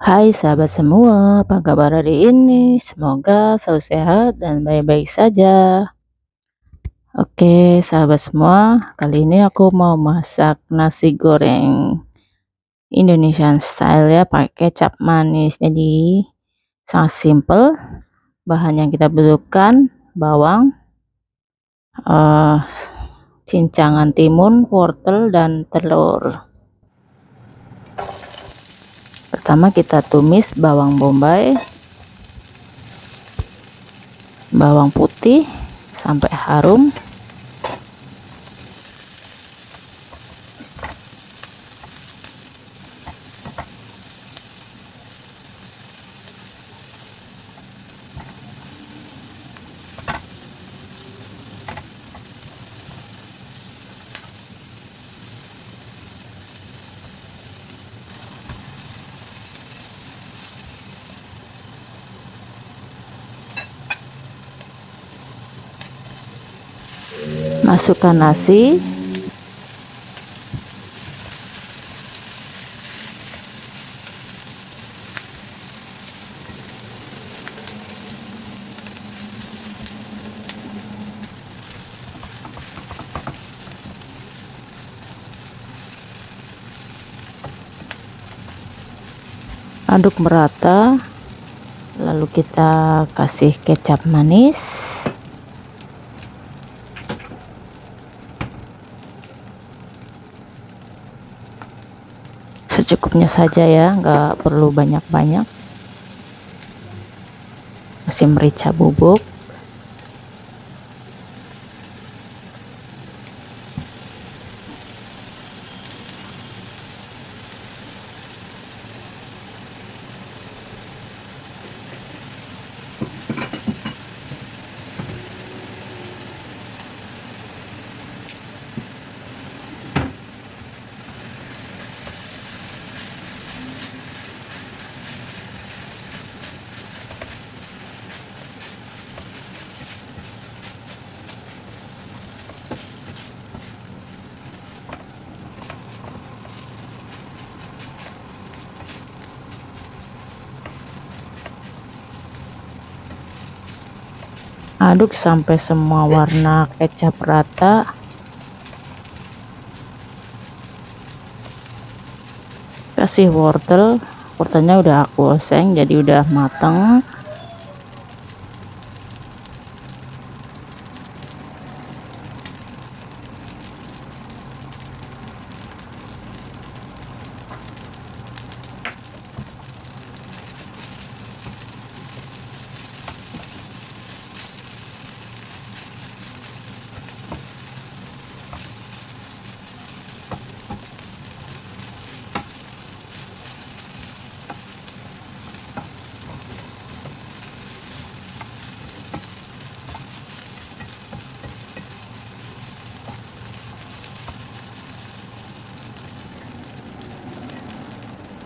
Hai sahabat semua, apa kabar hari ini? Semoga selalu sehat dan baik-baik saja. Oke, sahabat semua, kali ini aku mau masak nasi goreng Indonesian style ya, pakai kecap manis. Jadi sangat simple. Bahan yang kita butuhkan bawang, uh, cincangan timun, wortel, dan telur. Pertama kita tumis bawang bombay, bawang putih sampai harum. Masukkan nasi. Aduk merata lalu kita kasih kecap manis secukupnya saja ya nggak perlu banyak-banyak. Kasih merica bubuk aduk sampai semua warna kecap rata. Kasih wortel. Wortelnya udah aku oseng jadi udah matang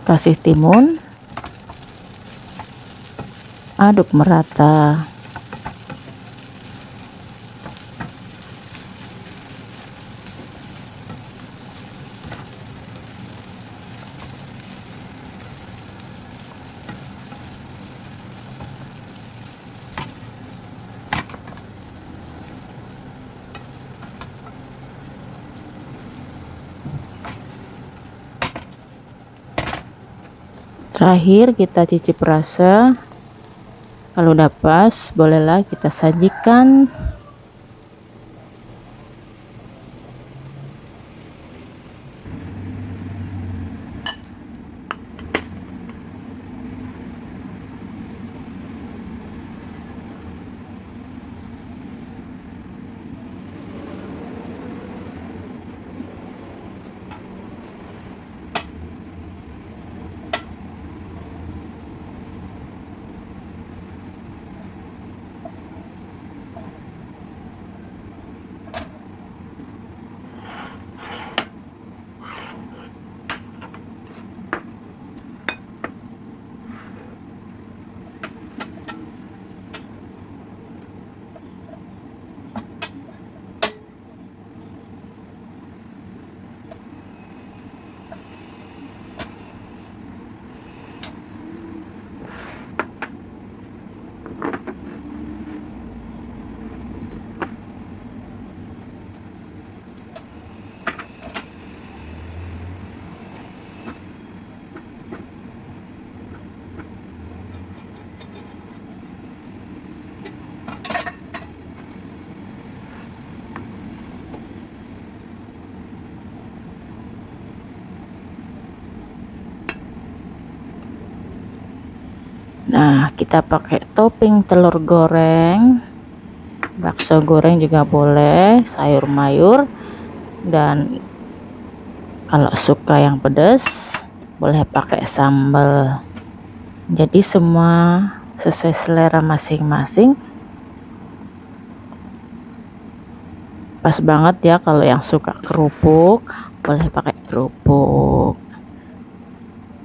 kasih timun aduk merata terakhir kita cicip rasa. Kalau udah pas bolehlah kita sajikan nah kita pakai topping telur goreng. Bakso goreng juga boleh sayur mayur. Dan kalau suka yang pedas boleh pakai sambal. Jadi semua sesuai selera masing-masing. Pas banget ya kalau yang suka kerupuk boleh pakai kerupuk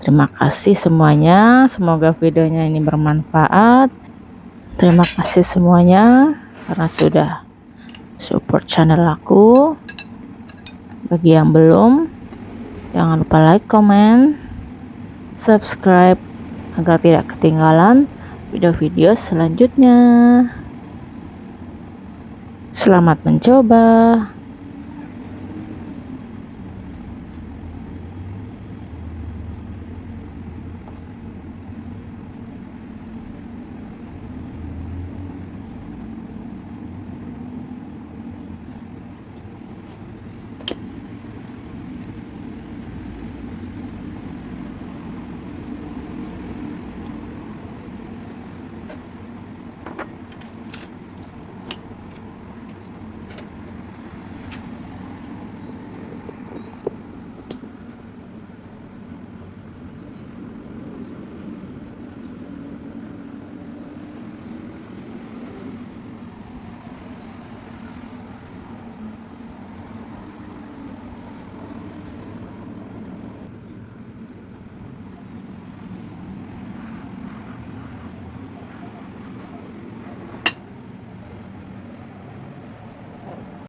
terima kasih semuanya. Semoga videonya ini bermanfaat. Terima kasih semuanya karena sudah support channel aku. Bagi yang belum jangan lupa like comment subscribe agar tidak ketinggalan video-video selanjutnya. Selamat mencoba.